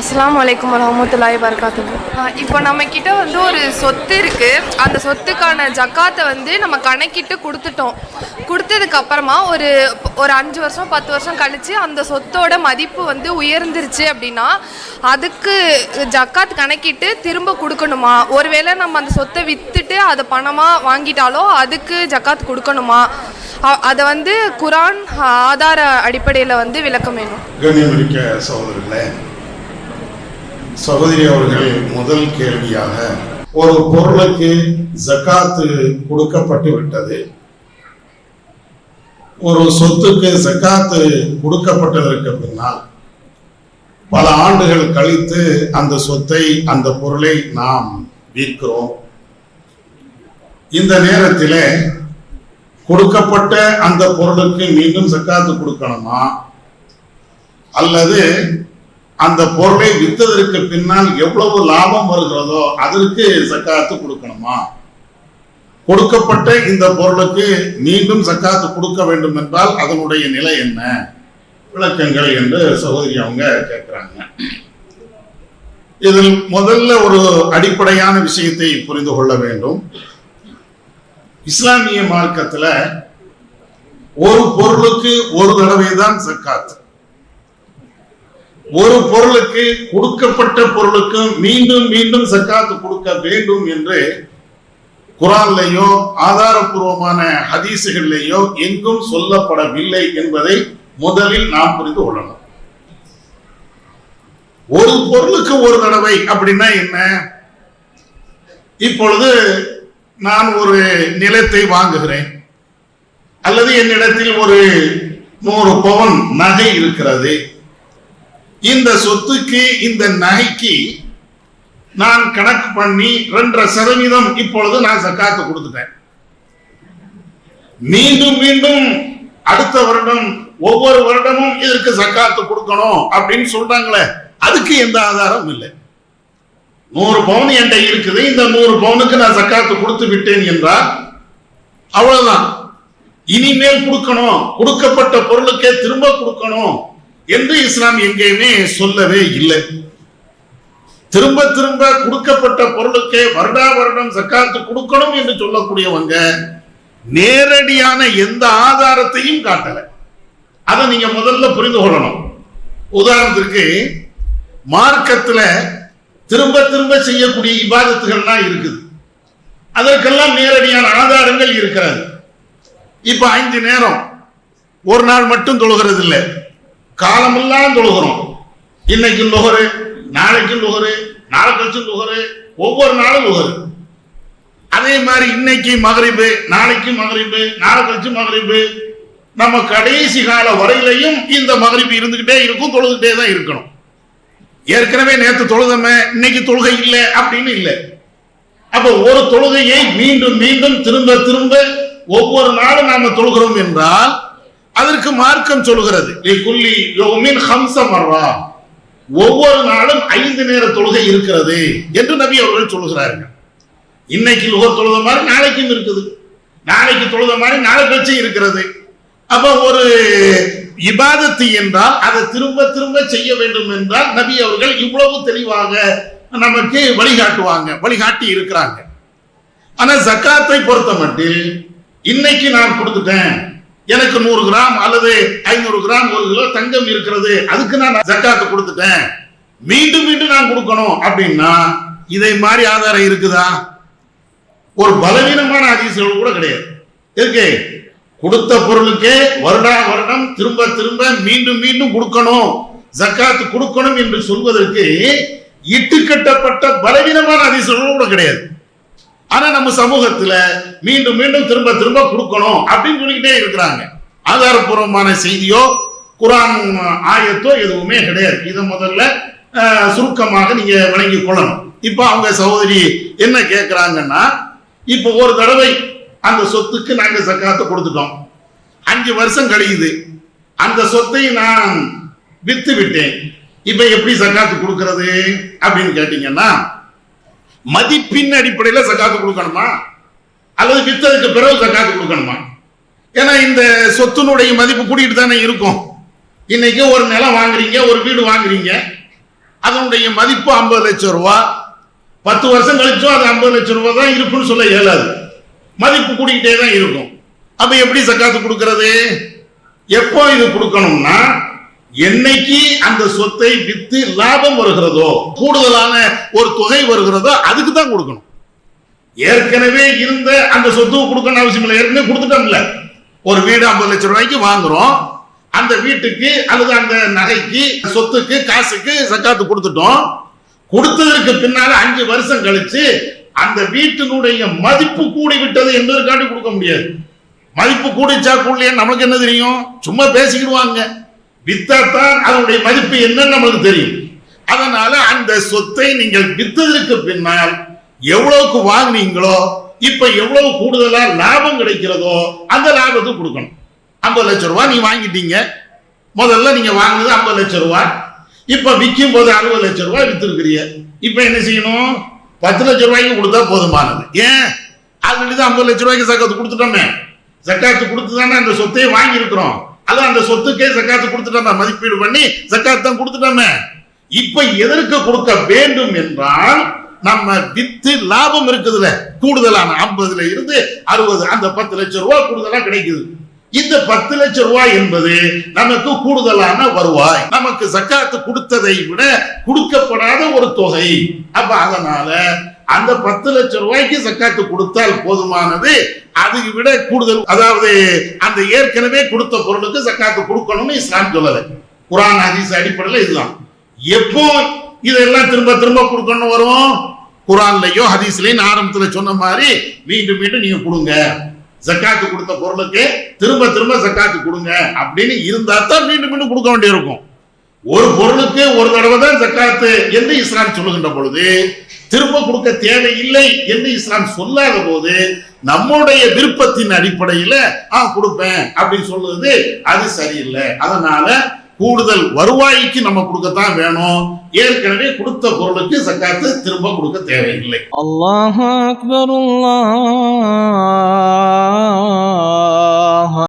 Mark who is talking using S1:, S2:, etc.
S1: அஸ்லாம் அலைக்கும் வரஹ்மத்துல்லாஹி வரகாத்துஹு இப்போ நம்ம கிட்ட வந்து ஒரு சொத்து இருக்கு. அந்த சொத்துக்கான ஜக்காத்தை வந்து நம்ம கணக்கிட்டு கொடுத்துட்டோம். கொடுத்ததுக்கு அப்புறமா ஒரு ஒரு அஞ்சு வருஷம் பத்து வருஷம் கழிச்சு அந்த சொத்தோட மதிப்பு வந்து உயர்ந்துருச்சு அப்படின்னா அதுக்கு ஜக்காத் கணக்கிட்டு திரும்ப கொடுக்கணுமா? ஒருவேளை நம்ம அந்த சொத்தை வித்துட்டு அதை பணமா வாங்கிட்டாலோ அதுக்கு ஜக்காத் கொடுக்கணுமா? அதை வந்து குரான் ஆதார அடிப்படையில் வந்து விளக்கம் வேணும்.
S2: சகோதரர்களே சகோதரி அவர்கள் முதல் கேள்வியாக ஒரு பொருளுக்கு ஜக்காத்து கொடுக்கப்பட்டு விட்டது. ஒரு சொத்துக்கு ஜக்காத்து கொடுக்கப்பட்டதற்கு பின்னால் பல ஆண்டுகள் கழித்து அந்த சொத்தை அந்த பொருளை நாம் விற்கிறோம். இந்த நேரத்தில் கொடுக்கப்பட்ட அந்த பொருளுக்கு மீண்டும் ஜக்காத்து கொடுக்கணுமா? அல்லது அந்த பொருளை வித்ததற்கு பின்னால் எவ்வளவு லாபம் வருகிறதோ அதற்கு சக்காத்து கொடுக்கணுமா? கொடுக்கப்பட்ட இந்த பொருளுக்கு மீண்டும் சக்காத்து கொடுக்க வேண்டும் என்றால் அதனுடைய நிலை என்ன? விளக்கங்கள் என்று சகோதரி அவங்க கேட்கிறாங்க. இதில் முதல்ல ஒரு அடிப்படையான விஷயத்தை புரிந்து கொள்ள வேண்டும். இஸ்லாமிய மார்க்கத்துல ஒரு பொருளுக்கு ஒரு தடவை தான் சக்காத்து. ஒரு பொருளுக்கு கொடுக்கப்பட்ட பொருளுக்கும் மீண்டும் மீண்டும் சக்காத்து கொடுக்க வேண்டும் என்று குரான்லையோ ஆதாரபூர்வமான ஹதீசுகள்லையோ எங்கும் சொல்லப்படவில்லை என்பதை முதலில் நாம் புரிந்து கொள்ளணும். ஒரு பொருளுக்கு ஒரு தடவை அப்படின்னா என்ன? இப்பொழுது நான் ஒரு நிலத்தை வாங்குகிறேன். அல்லது என்னிடத்தில் ஒரு நூறு பவன் நகை இருக்கிறது. இந்த சொத்துக்கு இந்த நகைக்கு நான் கணக்கு பண்ணி ரெண்டரை சதவீதம் இப்பொழுது நான் சக்காத்து கொடுத்துட்டேன். மீண்டும் மீண்டும் அடுத்த வருடம் ஒவ்வொரு வருடமும் இதற்கு சக்காத்து கொடுக்கணும் அப்படின்னு சொல்றாங்களே அதுக்கு எந்த ஆதாரம் இல்லை. நூறு பவுன் என்கிட்ட இருக்குது இந்த நூறு பவுனுக்கு நான் சக்காத்து கொடுத்து விட்டேன் என்றால் அவ்வளவுதான். இனிமேல் கொடுக்கணும் கொடுக்கப்பட்ட பொருளுக்கே திரும்ப கொடுக்கணும். என்று இஸ்லாம் எங்கேயுமே சொல்லவே இல்லை. திரும்ப திரும்ப கொடுக்கப்பட்ட பொருளுக்கே வருடா வருடம் சக்காத்து கொடுக்கணும் என்று சொல்லக்கூடியவங்க நேரடியான எந்த ஆதாரத்தையும் காட்டல. அதை நீங்க முதல்ல புரிந்து கொள்ளணும். உதாரணத்திற்கு மார்க்கத்துல திரும்ப திரும்ப செய்யக்கூடிய விவாதத்துகள்லாம் இருக்குது. அதற்கெல்லாம் நேரடியான ஆதாரங்கள் இருக்கிறது. இப்ப ஐந்து நேரம் ஒரு நாள் மட்டும் தொழுகிறது இல்லை காலமெல்லாம் தொழுகிறோம். இன்னைக்கு நுகரு நாளைக்கு நுகரு நாளை கழிச்சு நுகரு ஒவ்வொரு நாளும் நுகரு. அதே மாதிரி இன்னைக்கு மகரிபு நாளைக்கு மகரிபு நாளை கழிச்சு மகரிபு. நம்ம கடைசி கால வரையிலையும் இந்த மகரிப்பு இருந்துகிட்டே இருக்கும் தொழுதுகிட்டே தான் இருக்கணும். ஏற்கனவே நேற்று தொழுதமே இன்னைக்கு தொழுகை இல்லை அப்படின்னு இல்லை. அப்ப ஒரு தொழுகையை மீண்டும் மீண்டும் திரும்ப திரும்ப ஒவ்வொரு நாளும் நாம தொழுகிறோம் என்றால் அதற்கு மார்க்கம் சொல்கிறது குல்லி ஒவ்வொரு நாளும் ஐந்து நேர தொழுகை இருக்கிறது என்று நபி அவர்கள் சொல்லுகிறார்கள். இன்னைக்கு லுகர் தொழுத மாதிரி நாளைக்கும் இருக்குது. நாளைக்கு தொழுத மாதிரி நாளை கழிச்சு இருக்கிறது. அப்ப ஒரு இபாதத்து என்றால் அதை திரும்ப திரும்ப செய்ய வேண்டும் என்றால் நபி அவர்கள் இவ்வளவு தெளிவாக நமக்கு வழிகாட்டுவாங்க வழிகாட்டி இருக்கிறாங்க. ஆனா ஜக்காத்தை பொறுத்த மட்டில் இன்னைக்கு நான் கொடுத்துட்டேன். எனக்கு நூறு கிராம் அல்லது ஐநூறு கிராம் ஒரு கிலோ தங்கம் இருக்கிறது. அதுக்கு நான் ஜக்காத்து கொடுத்துட்டேன். மீண்டும் மீண்டும் நான் கொடுக்கணும் அப்படின்னா இதை மாதிரி ஆதாரம் இருக்குதா? ஒரு பலவீனமான அதிசயம் கூட கிடையாது. இருக்கு. கொடுத்த பொருளுக்கே வருடா வருடம் திரும்ப திரும்ப மீண்டும் மீண்டும் கொடுக்கணும். ஜக்காத்து கொடுக்கணும் என்று சொல்வதற்கு இட்டுக்கட்டப்பட்ட பலவீனமான அதிசயம் கூட கிடையாது. ஆனா நம்ம சமூகத்துல மீண்டும் மீண்டும் திரும்ப திரும்ப கொடுக்கணும் அப்படின்னு சொல்லிக்கிட்டே இருக்கிறாங்க. ஆதாரபூர்வமான செய்தியோ குரான் ஆயத்தோ எதுவுமே கிடையாது. இதை முதல்ல சுருக்கமாக நீங்க விளங்கிக் கொள்ளணும். இப்ப அவங்க சகோதரி என்ன கேட்கிறாங்கன்னா இப்ப ஒரு தடவை அந்த சொத்துக்கு நாங்க சக்காத்தை கொடுத்துட்டோம். அஞ்சு வருஷம் கழியுது. அந்த சொத்தை நான் வித்து விட்டேன் இப்ப எப்படி சக்காத்து கொடுக்கறது அப்படின்னு கேட்டீங்கன்னா மதிப்பின் அடிப்படையில் சக்காத்து கொடுக்கணுமா? அல்லது வித்ததுக்கு பிறகு சக்காத்து கொடுக்கணுமா? ஏன்னா இந்த சொத்தினுடைய மதிப்பு கூட்டிகிட்டு தானே இருக்கும். இன்னைக்கு ஒரு நிலம் வாங்குறீங்க ஒரு வீடு வாங்குறீங்க. அதனுடைய மதிப்பு ஐம்பது லட்சம் ரூபா. பத்து வருஷம் கழிச்சும் அது ஐம்பது லட்சம் ரூபா தான் இருக்குன்னு சொல்ல இயலாது. மதிப்பு கூடிக்கிட்டே தான் இருக்கும். அப்போ எப்படி சக்காத்து கொடுக்கறது? எப்போ இது கொடுக்கணும்னா என்னைக்கு அந்த சொத்தை வித்து லாபம் வருகிறதோ கூடுதலான ஒரு தொகை வருகிறதோ அதுக்கு தான் கொடுக்கணும். ஏற்கனவே இருந்த அந்த சொத்து கொடுக்கணும் அவசியம் இல்லை. ஏற்கனவே கொடுத்துட்டோம்ல. ஒரு வீடு ஐம்பது லட்சம் ரூபாய்க்கு வாங்குறோம். அந்த வீட்டுக்கு அல்லது அந்த நகைக்கு சொத்துக்கு காசுக்கு சக்காத்து கொடுத்துட்டோம். கொடுத்ததற்கு பின்னால அஞ்சு வருஷம் கழிச்சு அந்த வீட்டினுடைய மதிப்பு கூடி விட்டது என்பதற்காண்டி கொடுக்க முடியாது. மதிப்பு கூடிச்சா கூடலையே நமக்கு என்ன தெரியும்? சும்மா பேசிக்கிடுவாங்க. வித்தாத்தான் அதனுடைய மதிப்பு என்னன்னு நமக்கு தெரியும். அதனால அந்த சொத்தை நீங்கள் வித்ததற்கு பின்னால் எவ்வளவுக்கு வாங்குனீங்களோ இப்ப எவ்வளவு கூடுதலா லாபம் கிடைக்கிறதோ அந்த லாபத்தை கொடுக்கணும். ஐம்பது லட்சம் ரூபாய் நீ வாங்கிட்டீங்க. முதல்ல நீங்க வாங்குனது ஐம்பது லட்சம் ரூபாய். இப்ப விற்கும் போது அறுபது லட்சம் ரூபாய் வித்திருக்கிறீங்க. இப்ப என்ன செய்யணும்? பத்து லட்சம் ரூபாய்க்கு கொடுத்தா போதுமானது. ஏன்? ஆல்ரெடி தான் ஐம்பது லட்சம் ரூபாய்க்கு சக்கத்து கொடுத்துட்டோமே. சக்காத்து கொடுத்து தானே அந்த சொத்தையே வாங்கியிருக்கிறோம். அதான் அந்த சொத்துக்கே சக்காத்து கொடுத்துட்டோமே மதிப்பீடு பண்ணி சக்காத்து தான் கொடுத்துட்டோமே. இப்ப எதற்கு கொடுக்க வேண்டும் என்றால் நம்ம வித்து லாபம் இருக்குதுல கூடுதலான ஐம்பதுல இருந்து அறுபது அந்த பத்து லட்சம் ரூபாய் கூடுதலா கிடைக்குது. இந்த பத்து லட்சம் ரூபாய் என்பது நமக்கு கூடுதலான வருவாய். நமக்கு சக்காத்து கொடுத்ததை விட கொடுக்கப்படாத ஒரு தொகை. அப்ப அதனால அந்த பத்து லட்சம் ரூபாய்க்கு சக்காத்து கொடுத்தால் போதுமானது. அதுக்கு விட கூடுதல் அதாவது அந்த ஏற்கனவே கொடுத்த பொருளுக்கு சக்காத்து கொடுக்கணும்னு இஸ்லாம் சொல்லலை. குரான் ஹதீஸ் அடிப்படையில் இதுதான். எப்போ இதெல்லாம் திரும்ப திரும்ப கொடுக்கணும் வரும்? குரான்லையோ ஹதீஸ்லையும் ஆரம்பத்துல சொன்ன மாதிரி மீண்டும் மீண்டும் நீங்க கொடுங்க. ஜக்காத்து கொடுத்த பொருளுக்கு திரும்ப திரும்ப ஜக்காத்து கொடுங்க அப்படின்னு இருந்தா தான் மீண்டும் மீண்டும் கொடுக்க வேண்டியிருக்கும். ஒரு பொருளுக்கு ஒரு தடவை தான் ஜக்காத்து என்று இஸ்லாம் சொல்லுகின்ற பொழுது திரும்ப கொடுக்க தேவையில்லை என்று இஸ்லாம் சொல்லாத போது நம்முடைய விருப்பத்தின் அடிப்படையில ஆ கொடுப்பேன் அப்படின்னு சொல்றது அது சரியில்லை. அதனால கூடுதல் வருவாய்க்கு நம்ம கொடுக்கத்தான் வேணும். ஏற்கனவே கொடுத்த பொருளுக்கு சக்காத்து திரும்ப கொடுக்க தேவையில்லை.
S3: அல்லாஹ் அக்பர்